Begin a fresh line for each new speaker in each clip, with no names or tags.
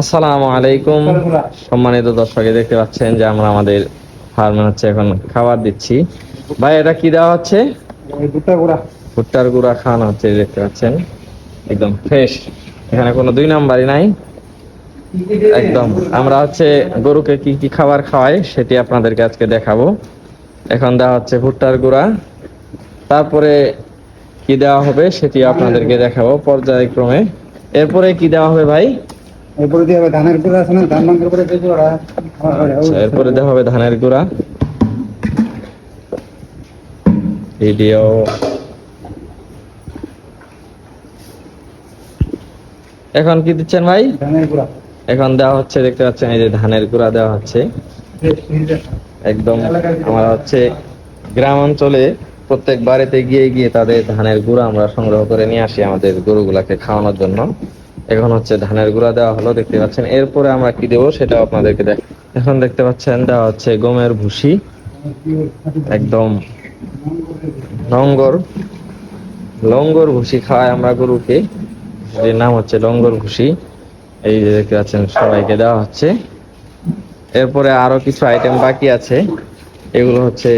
আসসালামু আলাইকুম। সম্মানিত দর্শকে দেখতে পাচ্ছেন যে আমরা আমাদের ফার্মে হচ্ছে এখন খাবার দিচ্ছি। ভাই এটা কি দেওয়া হচ্ছে?
দুটা গোড়া।
ভুট্টার গুঁড়া খাওয়ানো হচ্ছে দেখতে পাচ্ছেন। একদম ফ্রেশ এখানে কোনো দুই নাম্বারই নাই। একদম। আমরা হচ্ছে গরুকে কি কি খাবার খাওয়াই সেটি আপনাদেরকে আজকে দেখাবো। এখন দেওয়া হচ্ছে ভুট্টার গুঁড়া। তারপরে কি দেওয়া হবে সেটি আপনাদেরকে দেখাবো পর্যায়ক্রমে। এরপরে কি দেওয়া হবে ভাই?
এরপরে দিয়ে হবে ধানের গুঁড়া আছে না ধান ভাঙার পরে যে গুঁড়া
এরপরে দেওয়া হবে ধানের গুঁড়া। ভিডিও এখন কি দিচ্ছেন ভাই?
ধানের গুঁড়া।
এখন দেওয়া হচ্ছে দেখতে পাচ্ছেন এই যে ধানের গুঁড়া দেওয়া হচ্ছে। একদম আমরা হচ্ছে গ্রাম অঞ্চলে প্রত্যেক বাড়িতে গিয়ে গিয়ে তাদের ধানের গুঁড়া আমরা সংগ্রহ করে নিয়ে আসি আমাদের গরুগুলাকে খাওয়ানোর জন্য। এখন হচ্ছে ধানের গুঁড়া দেওয়া হলো, দেখতে পাচ্ছেন। এরপরে আমরা কি দেবো সেটাও আপনাদেরকে দেখ এখন দেখতে পাচ্ছেন, দেওয়া হচ্ছে গমের ভুসি। একদম লঙ্গর লঙ্গর ভুসি খাওয়াই আমরা গরুকে। এর নাম হচ্ছে লঙ্গর ভুসি। এই যে দেখতে পাচ্ছেন, সবাইকে দেওয়া হচ্ছে। এরপরে আরও কিছু আইটেম বাকি আছে। এগুলো হচ্ছে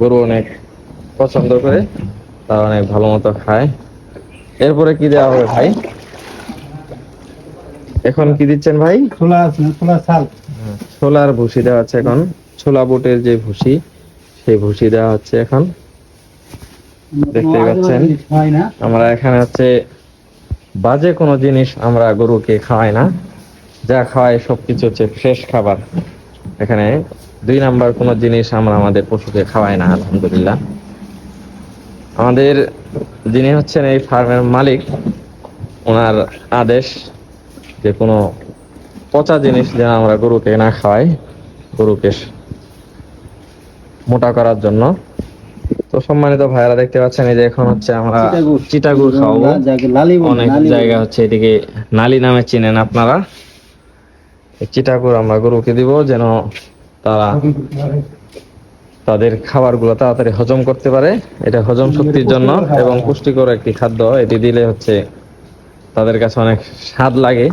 গরু অনেক পছন্দ করে, তারা অনেক ভালো মতো খায়। এরপরে কি দেওয়া হবে ভাই? এখন কি দিচ্ছেন ভাই?
ছোলা ছোলা চাল
ছোলার ভুসি দেওয়া হচ্ছে এখন। ছোলা বুটের যে ভুসি সেই ভুসি দেওয়া হচ্ছে এখন। দেখতেই পাচ্ছেন। আমরা এখানে হচ্ছে বাজে কোনো জিনিস আমরা গরুকে খাওয়াই না। যা খাওয়াই সবকিছু হচ্ছে ফ্রেশ খাবার। এখানে দুই নাম্বার কোনো জিনিস আমরা আমাদের পশুকে খাওয়াই না আলহামদুলিল্লাহ। আমাদের যিনি হচ্ছেন এই ফার্মের মালিক ওনার আদেশ যে কোনো পচা জিনিস যেন আমরা গরুকে না খাওয়াই গরুকে মোটা করার জন্য। তো সম্মানিত ভাইরা দেখতে পাচ্ছেন এই যে এখন হচ্ছে আমরা
চিটাগুড়।
খাওয়াবো। অনেক জায়গা হচ্ছে এদিকে নালি নামে চিনেন আপনারা। চিটাগুড় আমরা গরুকে দিব যেন তারা তাদের খাবারগুলো তাড়াতাড়ি হজম করতে পারে। এটা হজম শক্তির জন্য এবং পুষ্টিকর একটি খাদ্য। এটি দিলে হচ্ছে তাদের কাছে অনেক স্বাদ লাগে।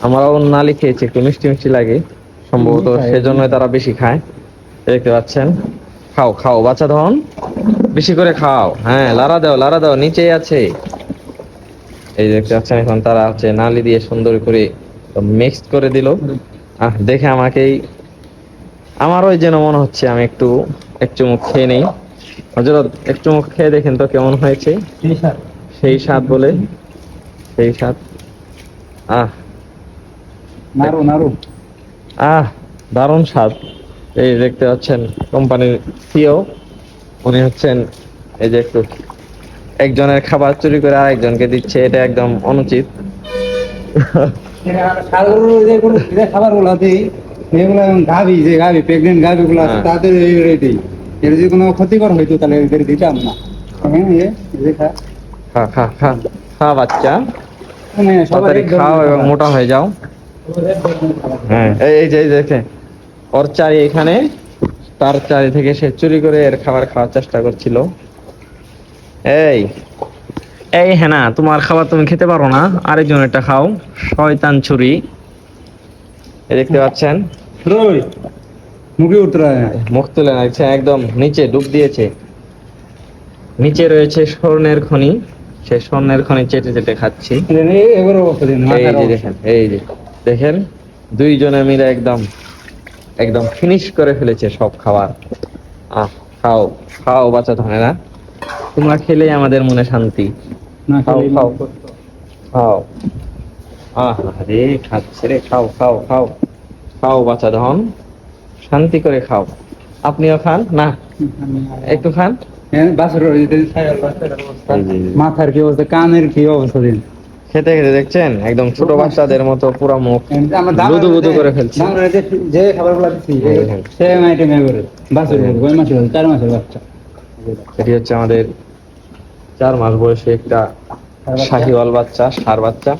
আমরাও নালি খেয়েছি একটু মিষ্টি মিষ্টি লাগে। সম্ভবত সেজন্য তারা বেশি খায়। দেখতে পাচ্ছেন? খাও খাও বাচ্চা ধন। বেশি করে খাও। হ্যাঁ লারা দাও লারা দাও নিচেই আছে। এই দেখতে পাচ্ছেন এখন তারা হচ্ছে নালি দিয়ে সুন্দর করে মিক্সড করে দিল। আহ দেখে আমাকেই আমারও যেন মনে হচ্ছে আমি একটু এক চুমুক খেয়ে নেই। হজরত এক চুমুক খেয়ে দেখেন তো কেমন হয়েছে।
সেই
স্বাদ বলে। সেই স্বাদ। আহ
নাড়ু নাড়ু
আহ দারুণ স্বাদ। এই দেখতে পাচ্ছেন কোম্পানির সিও উনি হচ্ছেন এই যে একটু একজনের খাবার চুরি করে আরেকজনকে দিচ্ছে এটা একদম অনুচিত।
সারগুলো যেগুলো দিই সেগুলো গাভি যে গাভি প্রেগনেন্ট গাভি গুলো আছে
হ্যাঁ।
তাদের এইগুলোই দিই। এর যদি কোনো ক্ষতিকর হইতো তাহলে এদের দিতাম না। এ, এই যে খা-
খা খা খা। খা বাচ্চা। তাড়াতাড়ি খাও এবং মোটা হয়ে যাও। হ্যাঁ। এই যে দেখে ওর চারি এখানে তার চারি থেকে সে চুরি করে এর খাবার খাওয়ার চেষ্টা করছিল। এই। এই হ্যাঁ না তোমার খাবার তুমি খেতে পারো না আরেকজন এটা খাও। শয়তান ছুরি। দেখতে পাচ্ছেন?
মুখে উঠতে
মুখ তুলে নাচছে একদম নিচে ডুব দিয়েছে। নিচে রয়েছে স্বর্ণের খনি। সে স্বর্ণের খনি চেটে চেটে খাচ্ছি।
এই-
যে দেখেন এই যে। দেখেন দুইজনে মিলে একদম একদম ফিনিশ করে ফেলেছে সব খাবার। আহ খাও খাও বাচ্চা ধরে না তোমরা খেলেই আমাদের মনে শান্তি। খাও, খাও। খাও। আহ রে খাচ্ছে রে খাও খাও খাও। খাও বাচ্চা ধন। শান্তি করে খাও। আপনিও খান? না? একটু খান?
হ্যাঁ। মাথার কি অবস্থা? কানের কি অবস্থা দিন?
খেতে খেতে দেখছেন? একদম ছোট বাচ্চাদের মতো পুরো মুখ দুধু দুধু করে ফেলছে।
আমরা যে যে খাবারগুলো দিচ্ছি। সেম আইটেম করে বাছুর। ওই মাসের চার মাসের বাচ্চা।
এটি হচ্ছে আমাদের চার মাস বয়সে একটা শাহিওয়াল বাচ্চা। সার বাচ্চা।